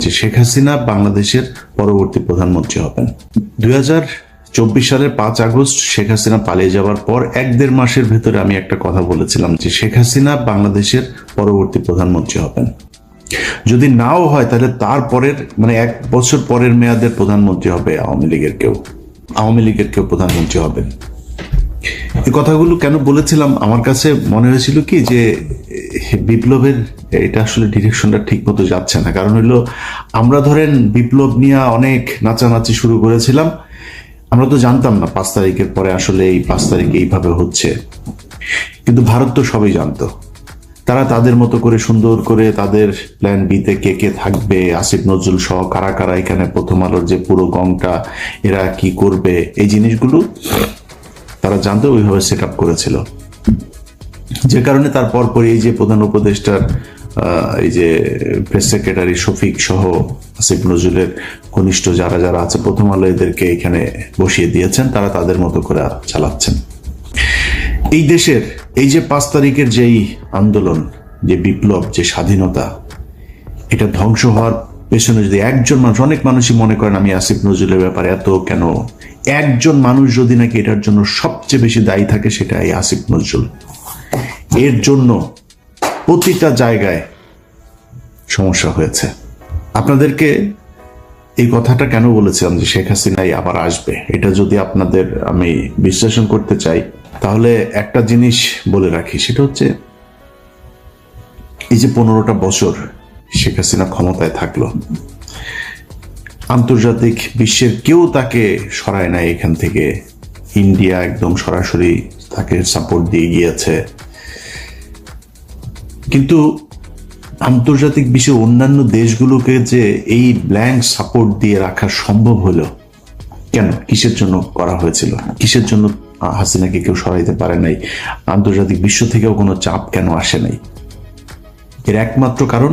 যে শেখ হাসিনা বাংলাদেশের পরবর্তী প্রধানমন্ত্রী হবেন। দুই চব্বিশ সালের পাঁচ আগস্ট শেখ হাসিনা পালিয়ে যাওয়ার পর এক দেড় মাসের ভেতরে আমি একটা কথা বলেছিলাম যে শেখ হাসিনা বাংলাদেশের পরবর্তী প্রধানমন্ত্রী হবেন। যদি নাও হয় তাহলে তারপরের মানে এক বছর পরের মেয়াদের প্রধানমন্ত্রী হবে আওয়ামী লীগের কেউ। আওয়ামী লীগের কেউ প্রধানমন্ত্রী হবেন। এই কথাগুলো কেন বলেছিলাম? আমার কাছে মনে হয়েছিল কি যে বিপ্লবের, এটা আসলে ডিরেকশনটা ঠিক মতো যাচ্ছে না। কারণ হলো আমরা ধরেন বিপ্লব নিয়ে অনেক নাচানাচি শুরু করেছিলাম। আমরা তো জানতাম না পাঁচ তারিখের পরে আসলে এই পাঁচ তারিখে এইভাবে হচ্ছে। কিন্তু ভারত তো সবই জানতো। তারা তাদের মতো করে সুন্দর করে তাদের প্ল্যান বিতে কে কে থাকবে, আসিফ নজরুল সহ কারা কারা এখানে প্রথম আলোর যে পুরো গংটা এরা কি করবে, এই জিনিসগুলো তারা জানতে ওইভাবে সেট আপ করেছিল। যে কারণে তার পরপর এই যে প্রধান উপদেষ্টার এই যে প্রেস সেক্রেটারি শফিক সহ আসিফ নজরুলের ঘনিষ্ঠ যারা যারা আছে, প্রথম আলো এদেরকে এখানে বসিয়ে দিয়েছেন, তারা তাদের মতো করে চালাচ্ছেন। এই দেশের এই যে পাঁচ তারিখের যেই আন্দোলন, যে বিপ্লব, যে স্বাধীনতা, এটা ধ্বংস হওয়ার পেছনে যদি একজন মানুষ, অনেক মানুষই মনে করেন আমি আসিফ নজরুলের ব্যাপারে এত কেন একজন মানুষ যদি নাকি এটার জন্য সবচেয়ে বেশি দায়ী থাকে সেটা এই আসিফ নজরুল। এর জন্য প্রতিটা জায়গায় সমস্যা হয়েছে। আপনাদেরকে এই কথাটা কেন বলেছিলাম যে শেখ হাসিনাই আবার আসবে? এটা যদি আপনাদের আমি বিশ্লেষণ করতে চাই, তাহলে একটা জিনিস বলে রাখি, সেটা হচ্ছে এই যে পনেরোটা বছর শেখ হাসিনা ক্ষমতায় থাকল আন্তর্জাতিক বিশ্বের কেউ তাকে সরায় নাই এখান থেকে। ইন্ডিয়া একদম সরাসরি তাকে সাপোর্ট দিয়ে গিয়েছে। কিন্তু আন্তর্জাতিক বিশ্বের অন্যান্য দেশগুলোকে যে এই ব্ল্যাঙ্ক সাপোর্ট দিয়ে রাখা সম্ভব হলো, কেন? কিসের জন্য করা হয়েছিল? কিসের জন্য হাসিনাকে কেউ সরাইতে পারে নাই? আন্তর্জাতিক বিশ্ব থেকেও কোনো চাপ কেন আসে নাই? এর একমাত্র কারণ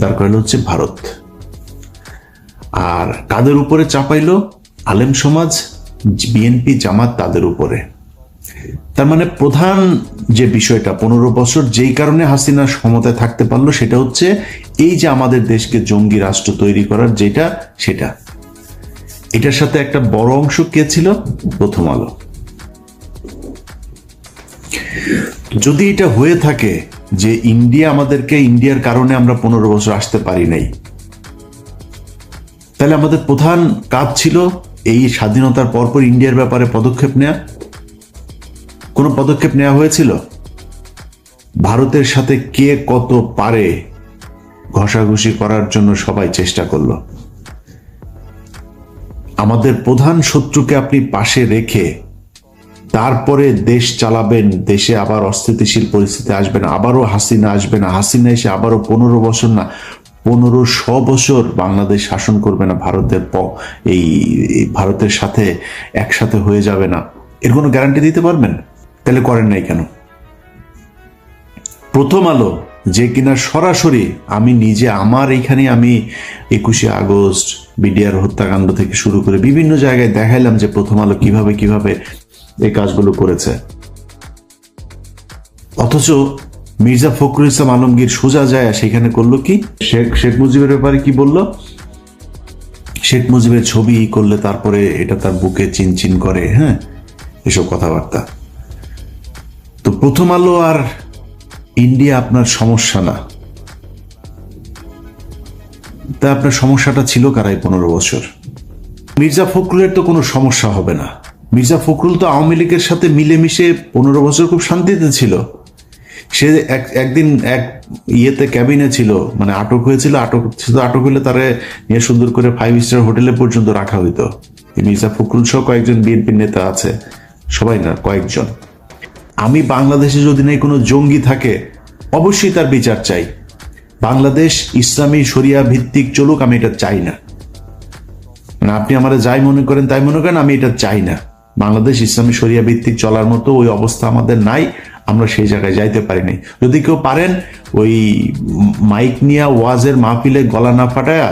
দাঁড় করাইলো হচ্ছে ভারত। আর কাদের উপরে চাপাইলো? আলেম সমাজ, বিএনপি, জামাত তাদের উপরে। তার মানে প্রধান যে বিষয়টা, পনেরো বছর যেই কারণে হাসিনা ক্ষমতায় থাকতে পারল, সেটা হচ্ছে এই যে আমাদের দেশকে জঙ্গি রাষ্ট্র তৈরি করার যেটা, সেটা। এটার সাথে একটা বড় অংশ কে ছিল? প্রথম আলো। যদি এটা হয়ে থাকে যে ইন্ডিয়া আমাদেরকে ইন্ডিয়ার কারণে আমরা পনেরো বছর আসতে পারি নাই। তাহলে আমাদের প্রধান কাজ ছিল এই স্বাধীনতার পরপর ইন্ডিয়ার ব্যাপারে পদক্ষেপ নেওয়া কোনো পদক্ষেপ নেওয়া হয়েছিল? ভারতের সাথে কে কত পারে ঘষাঘষি করার জন্য সবাই চেষ্টা করল। আমাদের প্রধান শত্রুকে আপনি পাশে রেখে তারপরে দেশ চালাবেন, দেশে আবার অস্থিতিশীল পরিস্থিতি আসবেন আবারও হাসিনা আসবে না, হাসিনা এসে আবারও পনেরো বছর না, পনেরো শ বছর বাংলাদেশ শাসন করবে না, ভারতের প- এই ভারতের সাথে একসাথে হয়ে যাবে না। এর কোনো গ্যারান্টি দিতে পারবেন? তাহলে করেন নাই কেন? প্রথম আলো, যে কিনা সরাসরি আমি নিজে আমার এইখানে আমি একুশে আগস্ট, বিডিআর হত্যাকাণ্ড থেকে শুরু করে বিভিন্ন জায়গায় দেখাইলাম যে প্রথম আলো কীভাবে কীভাবে এই কাজগুলো করেছে। অথচ মির্জা ফখরুল ইসলাম আলমগীর সোজা যায় সেখানে করল কি? শেখ শেখ মুজিবের ব্যাপারে কি বলল? শেখ মুজিবের ছবি করলে তারপরে এটা তার বুকে চিনচিন করে হ্যাঁ? এসব কথাবার্তা। তো প্রথম আলো আর ইন্ডিয়া আপনার সমস্যা না। তা আপনার সমস্যাটা ছিল কারাই পনেরো বছর? মির্জা ফখরুলের তো কোনো সমস্যা হবে না। মির্জা ফখরুল তো আওয়ামী লীগের সাথে মিলেমিশে পনেরো বছর খুব শান্তিতে ছিল। সে এক, একদিন এক ইয়েতে ক্যাবিনে ছিল মানে আটক হয়েছিল, আটক শুধু আটক হলে তারে নিয়ে সুন্দর করে ফাইভ স্টার হোটেলে পর্যন্ত রাখা হইতো। মির্জা ফখরুল সহ কয়েকজন বিএনপির নেতা আছে, সবাই না, কয়েকজন। আমি বাংলাদেশে যদি নাই কোনো জঙ্গি থাকে, অবশ্যই তার বিচার চাই। বাংলাদেশ ইসলামী শরিয়া ভিত্তিক চলুক, আমি এটা চাই না, আপনি আমার যাই মনে করেন, তাই মনে করেন, আমি এটা চাই না। বাংলাদেশ ইসলামী শরিয়া ভিত্তিক চলার মতো ওই অবস্থা আমাদের নাই, আমরা সেই জায়গায় যাইতে পারিনি যদি কেউ পারেন, ওই মাইক নিয়ে ওয়াজের মাহফিলে গলা না ফাটায়া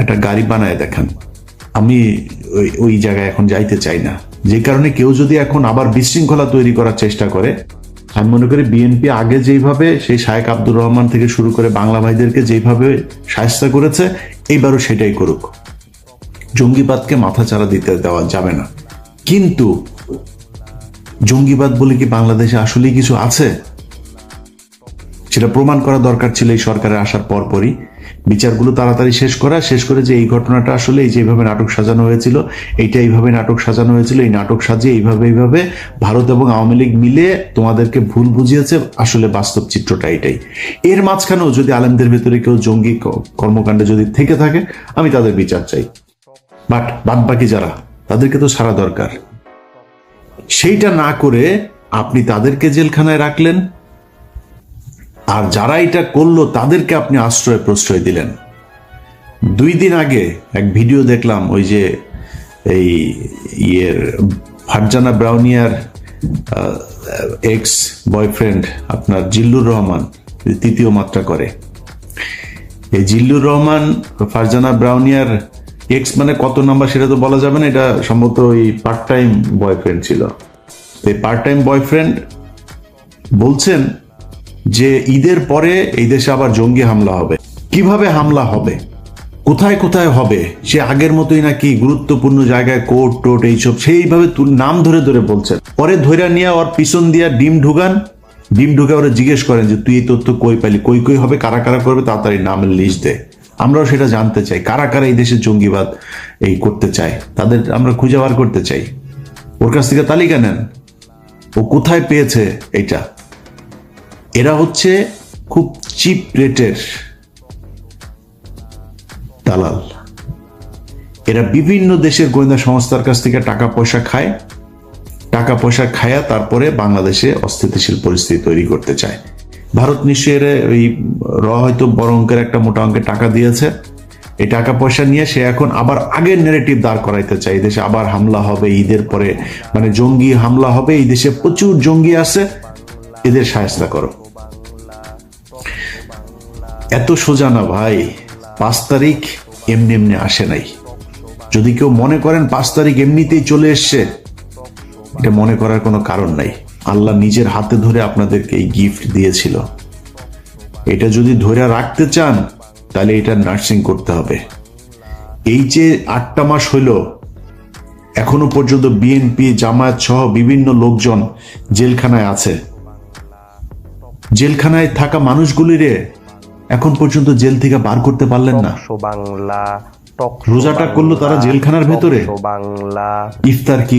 একটা গাড়ি বানায় দেখেন। আমি ওই ওই জায়গায় এখন যাইতে চাই না। যে কারণে কেউ যদি এখন আবার বিশৃঙ্খলা তৈরি করার চেষ্টা করে, আমি মনে করি বিএনপি আগে যেইভাবে সেই শায়েক আব্দুর রহমান থেকে শুরু করে বাংলা ভাইদেরকে যেইভাবে সাহায্য করেছে এইবারও সেটাই করুক। জঙ্গিবাদকে মাথাচাড়া দিতে দেওয়া যাবে না। কিন্তু জঙ্গিবাদ বলে কি বাংলাদেশে আসলেই কিছু আছে? সেটা প্রমাণ করা দরকার ছিল এই সরকারের আসার পরপরই। বিচারগুলো তাড়াতাড়ি শেষ করা, শেষ করে যে এই ঘটনাটা আসলে এই যেভাবে নাটক সাজানো হয়েছিল, এইটা এইভাবে নাটক সাজানো হয়েছিল, এই নাটক সাজিয়ে এইভাবে এইভাবে ভারত এবং আওয়ামী লীগ মিলে তোমাদেরকে ভুল বুঝিয়েছে, আসলে বাস্তব চিত্রটা এটাই। এর মাঝখানেও যদি আলেমদের ভেতরে কেউ জঙ্গি কর্মকাণ্ডে যদি থেকে থাকে, আমি তাদের বিচার চাই। বাট বাদ বাকি যারা তাদেরকে তো সারা দরকার। সেইটা না করে আপনি তাদেরকে জেলখানায় রাখলেন, আর যারা এটা করল তাদেরকে আপনি আশ্রয় প্রশ্রয় দিলেন। দুই দিন আগে এক ভিডিও দেখলাম, ওই যে এই ইয়ের ফারজানা ব্রাউনিয়ার এক্স বয়ফ্রেন্ড আপনার জিল্লুর রহমান তৃতীয় মাত্রা করে। এই জিল্লুর রহমান, ফারজানা ব্রাউনিয়ার এক্স মানে কত নাম্বার সেটা তো বলা যাবে না, এটা সম্ভবত ওই পার্ট টাইম বয়ফ্রেন্ড ছিল। তো এই পার্ট টাইম বয়ফ্রেন্ড বলছেন যে ঈদের পরে এই দেশে আবার জঙ্গি হামলা হবে। কীভাবে হামলা হবে? কোথায় কোথায় হবে? সে আগের মতোই নাকি গুরুত্বপূর্ণ জায়গায় কোর্ট টোট এইসব সেইভাবে নাম ধরে ধরে বলছেন। পরে ধৈরা নিয়ে ওর পিছন দিয়া ডিম ঢুকান। ডিম ঢুকে ওরা জিজ্ঞেস করেন যে, তুই এই তথ্য কই পাইলি কই কই হবে? কারা কারা করবে? তাড়াতাড়ি নামের লিস্ট দে। আমরাও সেটা জানতে চাই। কারা কারা এই দেশে জঙ্গিবাদ এই করতে চায়? তাদের আমরা খুঁজে বার করতে চাই। ওর কাছ থেকে তালিকা নেন। ও কোথায় পেয়েছে এটা? এরা হচ্ছে খুব চিপ রেটের দালাল। এরা বিভিন্ন দেশের গোয়েন্দা সংস্থার কাছ থেকে টাকা পয়সা খায়। টাকা পয়সা খায়া তারপরে বাংলাদেশে অস্থিতিশীল পরিস্থিতি তৈরি করতে চায়। ভারত নিশ্চয়ই এর ওই র হয়তো বড় অঙ্কের একটা মোটা অঙ্কের টাকা দিয়েছে। এই টাকা পয়সা নিয়ে সে এখন আবার আগের নেগেটিভ দাঁড় করাইতে চায়। এই দেশে আবার হামলা হবে, ঈদের পরে মানে জঙ্গি হামলা হবে, এই দেশে প্রচুর জঙ্গি আছে। এদের সাহায্য করো। এত সোজা না ভাই, পাঁচ তারিখ এমনি এমনি আসে নাই। যদি কেউ মনে করেন পাঁচ তারিখ এমনিতেই চলে এসছে, এটা মনে করার কোনো কারণ নাই। আল্লাহ নিজের হাতে ধরে আপনাদেরকে এই গিফট দিয়েছিল। এটা যদি ধরে রাখতে চান তাহলে এটা নার্সিং করতে হবে। এই যে আটটা মাস হইল এখনও পর্যন্ত বিএনপি জামায়াত সহ বিভিন্ন লোকজন জেলখানায় আছে। জেলখানায় থাকা মানুষগুলিরে এখন পর্যন্ত জেল থেকে বার করতে পারলেন না। বাংলা রোজাটা করল তারা জেলখানার ভেতরে? বাংলা। ইফতার কি